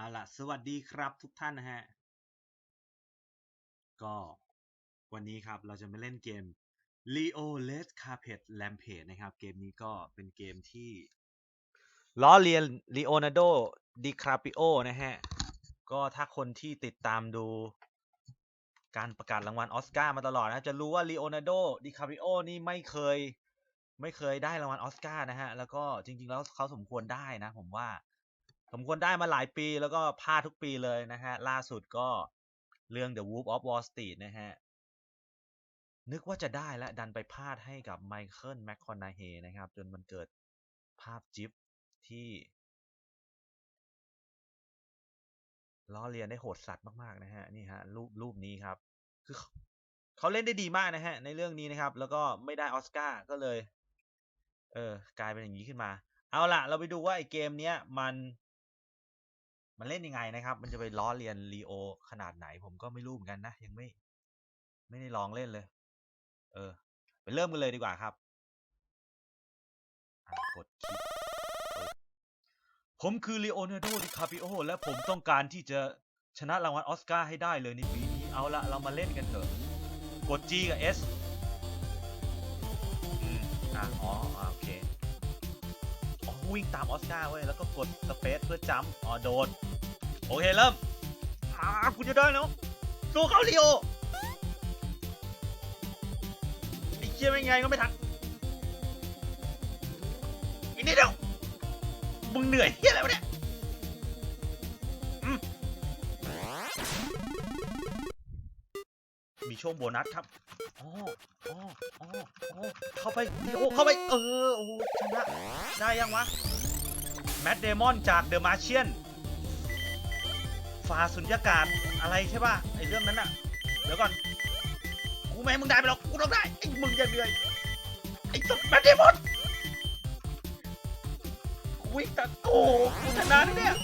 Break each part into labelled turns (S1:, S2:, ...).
S1: เอาล่ะสวัสดีครับทุกท่านนะฮะ ก็วันนี้ครับเราจะมาเล่นเกม Leo Red Carpet Rampage นะครับ เกมนี้ก็เป็นเกมที่ล้อเลียนลีโอนาร์โดดิคาปิโอนะฮะ ก็ถ้าคนที่ติดตามดูการประกาศรางวัลออสการ์มาตลอดนะ จะรู้ว่าลีโอนาร์โดดิคาปิโอนี่ไม่เคย ไม่เคยได้รางวัลออสการ์นะฮะ แล้วก็จริง ๆ แล้วเขาสมควรได้นะผมว่า สมควรได้มาหลายปีแล้วก็พลาดทุกปีเลยนะฮะ ล่าสุดก็เรื่อง The Wolf of Wall Street นะฮะ นึกว่าจะได้และดันไปพลาดให้กับไมเคิลแมคคอนาเฮนะครับ จนมันเกิดภาพจิ๊บที่ล้อเลียนได้โหดสัตว์มาก ๆ นะฮะ นี่ฮะ รูปรูปนี้ครับ คือเขาเล่นได้ดีมากนะฮะ ในเรื่องนี้นะครับ แล้วก็ไม่ได้ออสการ์ก็เลย เออ กลายเป็นอย่างนี้ขึ้นมา เอาล่ะ เราไปดูว่าไอเกมเนี้ยมัน มันเล่นยังไงนะครับ มันจะไปล้อเลียนลีโอขนาดไหน ผมก็ไม่รู้เหมือนกันนะ ยังไม่ ไม่ได้ลองเล่นเลย เออ ไปเริ่มกันเลยดีกว่าครับกดคลิกเปิดผมคือลีโอนาร์โดดิคาปิโอและผมต้องการที่จะชนะรางวัลออสการ์ให้ได้เลยในปีนี้ เอาละเรามาเล่นกันเถอะ กด G กับ S อืมอ่ วิ่งตามออสการ์เว้ยแล้วก็กดสเปซเพื่อจัมป์อ๋อโดน โอเคเริ่มอ่ากูจะได้แล้วสู้เขาลีโอไอ้เชี่ยไม่ไงก็ไม่ทันอีกนิดเดียวมึงเหนื่อยเฮียอะไรวะเนี่ยมีช่วงโบนัสครับ อ๋ออ๋ออ๋ออ๋อเข้าไปโอ้เข้าไป เออ โอ้ชนะ ได้ยังวะ แมดเดมอนจากเดอะมาเชียนฟาสุญญากาศอะไรใช่ป่ะ ไอเรื่องนั้นอะเดี๋ยวก่อน กูไม่ให้มึงได้ไปหรอก กูต้องได้ ไอ้มึงอย่าเหนื่อย ไอ้สัตว์แมดเดมอนกูวิ่งแต่โอ้โหกูชนะนะเนี่ย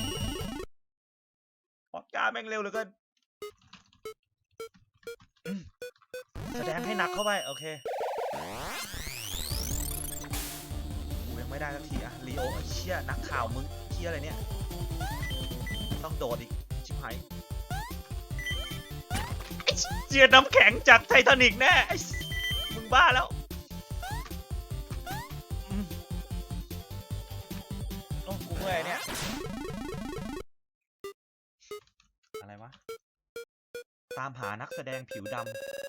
S1: ออสการแม่งเร็วเหลือเกิน แสดงให้หนักเข้าไป โอเคกูยังไม่ได้สักทีอะลีโอไอ้เชี่ยนักข่าวมึงเชี่ยอะไรเนี่ย ต้องโดดอีก ชิบหายไอ้เจียน้ำแข็งจากไททานิกแน่มึงบ้าแล้วโอ้กูเมื่อยเนี่ย อะไรวะ ตามหานักแสดงผิวดำ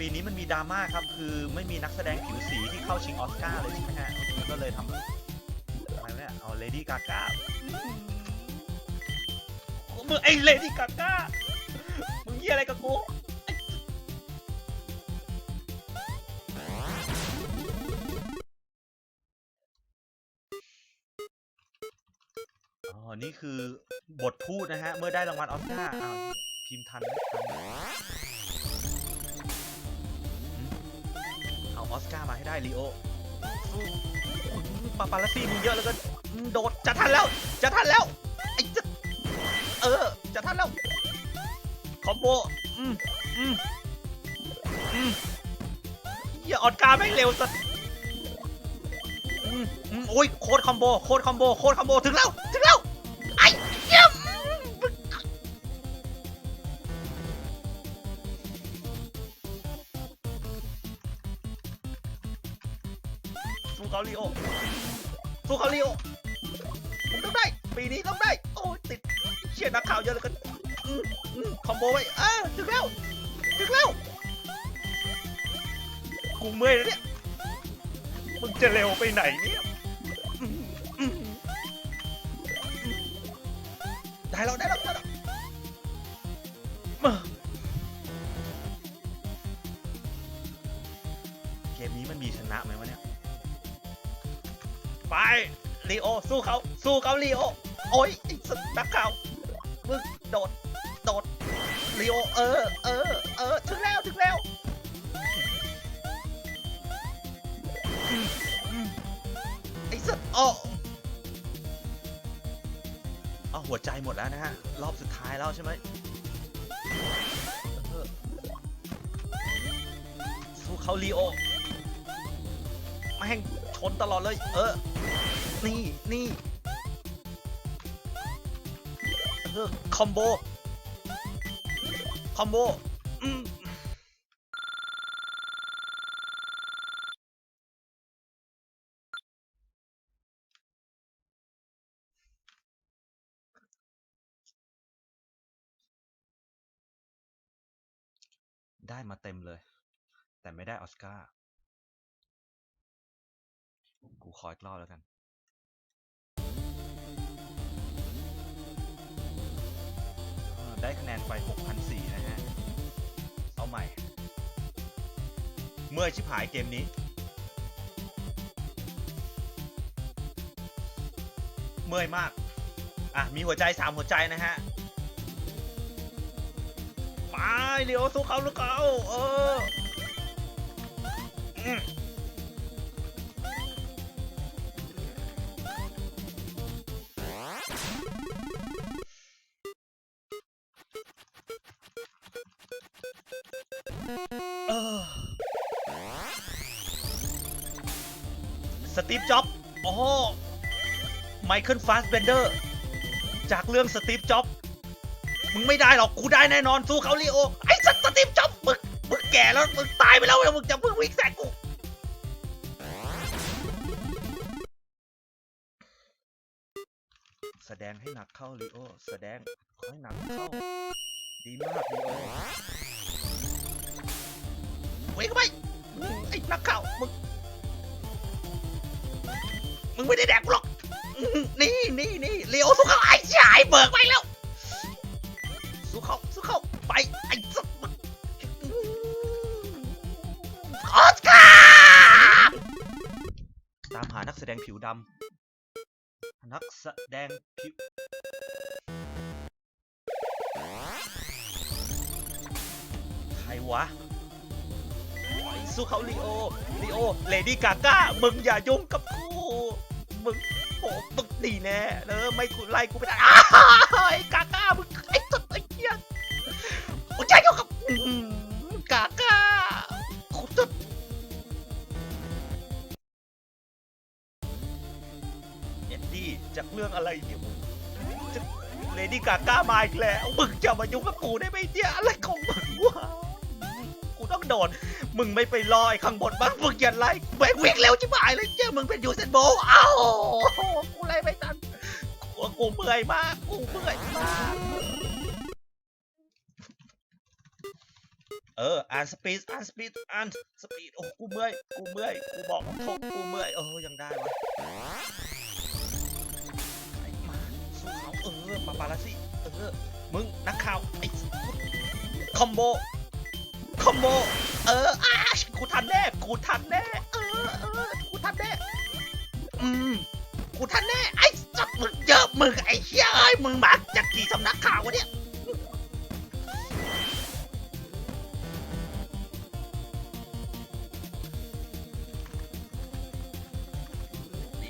S1: ปีนี้มันมีดราม่าครับ คือไม่มีนักแสดงผิวสีที่เข้าชิงออสการ์เลยใช่ไหมฮะก็เลยทำอะไรวะเนี่ยเอาเลดี้กาก้ามึงไอ้เลดี้กาก้ามึงเยี่ยอะไรกับกูอ๋อนี่คือบทพูดนะฮะ เมื่อได้รางวัลออสการ์อ้าวพิมพ์ทันไหมทัน กามาให้ได้ลีโอปาปาลัสซี่มึงเยอะแล้วก็โดดจะทันแล้ว จะทันแล้วไอ้จะเออ จะทันแล้ว คอมโบ อืมอืมอืมอย่าออสการ์แม่เร็วสัสอืมอืมโอ้ยโคตรคอมโบ โคตรคอมโบ โคตรคอมโบ ถึงแล้ว สู้เขาลีโอสู้เขาลีโอมึงต้องได้ ปีนี้ต้องได้ โอ้ยติดเชียร์นักข่าวเยอะเลยกันคอมโบไว้เออถึงแล้ว ถึงแล้ว กูเมื่อยแล้วเนี่ย มึงจะเร็วไปไหนเนี่ยได้แล้วได้แล้วได้แล้วเกมนี้มันมีชนะไหมวะเนี่ย ไปลีโอ สู้เขาสู้เขาลีโอ โอ้ยอ้สัตว์นักข่าวมึงโดด โดดลีโอ เออ เออ เออ ถึงแล้ว ถึงแล้วอืมอืมไอ้สัตว์อ๋อเอาหัวใจหมดแล้วนะฮะ รอบสุดท้ายแล้วใช่ไหมสู้เขาลีโอแม่ง ชนตลอดเลย เออ นี่นี่เออคอมโบ คอมโบได้มาเต็มเลย แต่ไม่ได้ออสการ์ กูขออีกรอบแล้วกันได้คะแนนไป 6,004นะฮะ เอาใหม่ เมื่อยชิบหายเกมนี้ เมื่อยมาก อะ มีหัวใจ 3 หัวใจนะฮะ ไปเลียวสู้เขาลูกเขาเออ สตีฟจ็อบโอ้ไมเคิลฟาสเบนเดอร์ จากเรื่องสตีฟจ็อบมึงไม่ได้หรอก กูได้แน่นอน สู้เขาลีโอ ไอ้สัตว์สตีฟจ็อบมึง มึงแก่แล้ว มึงตายไปแล้วแล้วมึงจะมึงวิ่งแซงกู แสดงให้หนักเข้าลีโอ แสดงให้หนักเข้า ดีมากลีโอ ว้ยเข้าไปอืมไอ้นักข่าวมึง มึงไม่ได้แดกกูหรอก นี่นี่นี่เลีโอสู้เขาไอ้ชายเบิกไปแล้ว สู้เขาสู้เขาไปไอ้สัตว์ออสการ์ตามหานักแสดงผิวดำนักแสดงผิวใครวะ สู้เขาลีโอลีโอเลดี้กาก้ามึงอย่ายุ่งกับกูมึงโอ้มึงดีแน่เออไม่กูไล่กูไม่ได้อ้าวไอ้กาก้ามึงไอ้ตัดไอ้เหี้ยกูจะยุ่งกับกาก้ากูจะเอ็ดดี้จากเรื่องอะไรเนี่ยมึงเลดี้กาก้ามาอีกแล้วมึงจะมายุ่งกับกูได้ไหมเนี่ยอะไร มึงไม่ไปลอยข้างบนบ้างมึงอย่าไล่แบกวิ่งเร็วชิบหายเลยเจ้ามึงเป็นยูเซนโบว์อ้าวกูไล่ไม่ทันกูกูเมื่อยมากกูเมื่อยมากเอออ่านสปีดอ่านสปีดอ่านสปีดโอ้กูเมื่อยกูเมื่อยกูบอกตรงกูเมื่อยเออยังได้วะไอ้มาสู้เขาเออปาปาลาซี่เออมึงนักข่าวไอ้คอมโบ คอมโบ เอออากูทันแน่ กูทันแน่ เออเออกูทันแน่ อืม กูทันแน่ ไอ้สัตว์มึงเยอะมึงไอ้เหี้ยเอ้ยมึงมาจากกี่สำนักข่าววะเนี่ย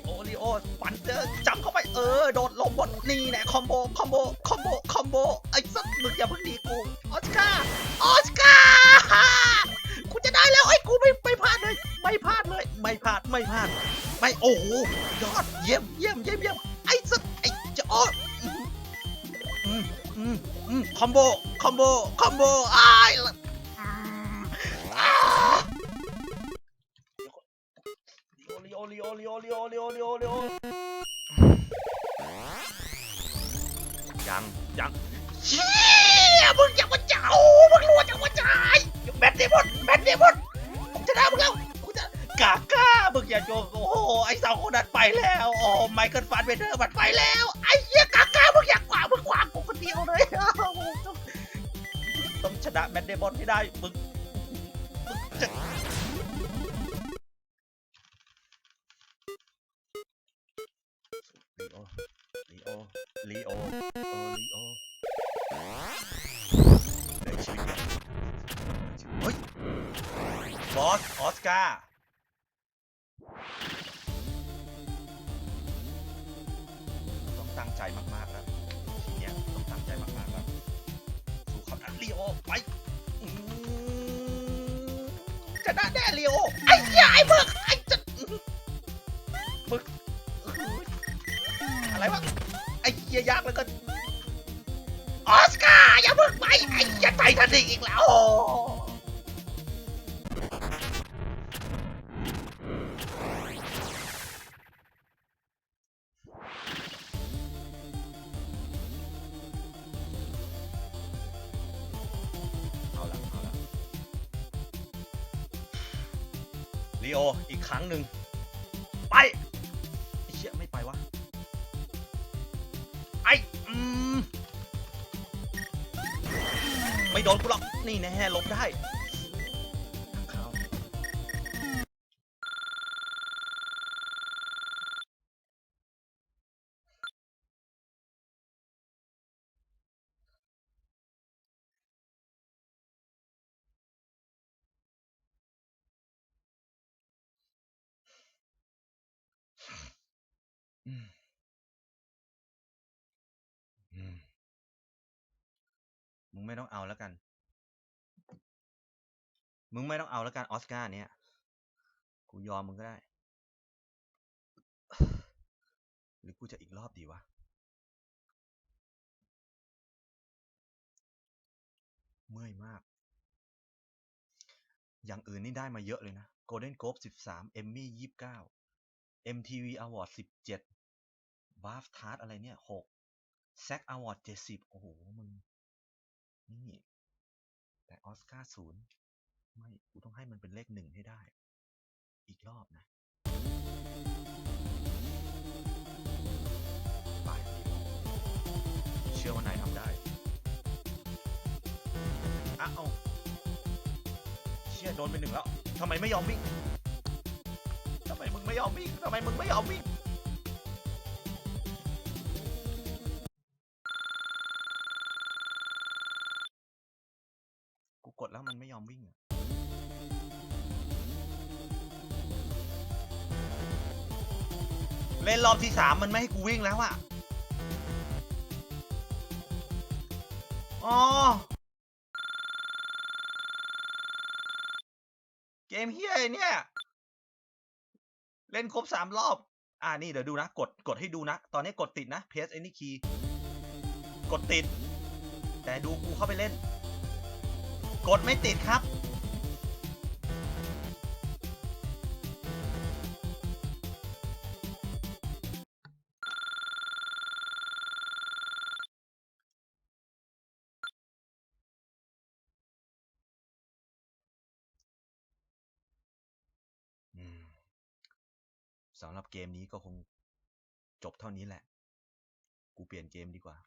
S1: โอลีโอปันเจอจำเข้าไปเออ โดดลงบนนี่แน่คอมโบ คอมโบ คอมโบ คอมโบ ไอ้สัตว์มึงอย่าเพิ่งหนีกู ออสการ์ ออสการ์ กูจะได้แล้วไอ้กูไม่ไม่พลาดเลย ไม่พลาดเลย ไม่พลาดไม่พลาด ไม่โอ้โหยอดเยี่ยมเยี่ยมเยี่ยมเยี่ยมไอ้สัตว์ไอ้จะอออืมอืมอืมอืมคอมโบคอมโบคอมโบอ้ายละอืมอ้าลีโอลีโอลีโอลีโอลีโอลีโอลีโอยังยังชี มึงอย่ามาจ้ามึงรัวจังวะจ่ายแบทเดมอนแบทเดมอนกูจะได้มึงแล้วกูจะกาก้ามึงอย่าโยงโอ้โหไอ้สองคนนั้นไปแล้วโอ้ไมเคิลฟานเบเดอร์มันไปแล้วไอ้เหี้ยกาก้ามึงอยากกว่ามึงกว่ากูคนเดียวเลยต้องชนะแบทเดมอนให้ได้มึงมึงจะ ใจมากๆแล้วทีเนี้ยต้องตั้งใจมากๆแล้วสู้เขานะลีโอไปอืมชนะแน่ลีโอไอ้เหี้ยไอ้เบิกไอ้จะมึกอะไรวะไอ้เหี้ยยักแล้วก็ออสการ์อย่าเพิ่งไปไอ้เหี้ยไททานิกอีกแล้วีโออีกครั้งหนึ่งไปไอ้เชี่ยไม่ไปวะไอ้อืมไม่โดนกูหรอกนี่แน่ลบได้ มึงไม่ต้องเอาแล้วกัน มึงไม่ต้องเอาแล้วกันออสการ์เนี้ยกูยอมมึงก็ได้ หรือกูจะอีกรอบดีวะ เมื่อยมาก อย่างอื่นนี่ได้มาเยอะเลยนะ Golden Globe 13 Emmy 29 MTV Award 17 BAFTA อะไรเนี่ย 6 SAG Award 70 โอ้โห มึง นี่ แต่ออสการ์ศูนย์ไม่ กูต้องให้มันเป็นเลขหนึ่งให้ได้ อีกรอบนะไปเชื่อว่านายทำได้อ้าวเชี่ยโดนไปหนึ่งแล้วทำไมไม่ยอมวิ่งทำไมมึงไม่ยอมวิ่งทำไมมึงไม่ยอมวิ่ง รอบที่สามมันไม่ให้กูวิ่งแล้วอะอ๋อ เกมเฮียเนี่ย เล่นครบสามรอบ อ่านี่เดี๋ยวดูนะ กดกดให้ดูนะ ตอนนี้กดติดนะเพสไอ้นี่คีย์กดติด แต่ดูกูเข้าไปเล่น กดไม่ติดครับ สำหรับเกมนี้ก็คงจบเท่านี้แหละ กูเปลี่ยนเกมดีกว่า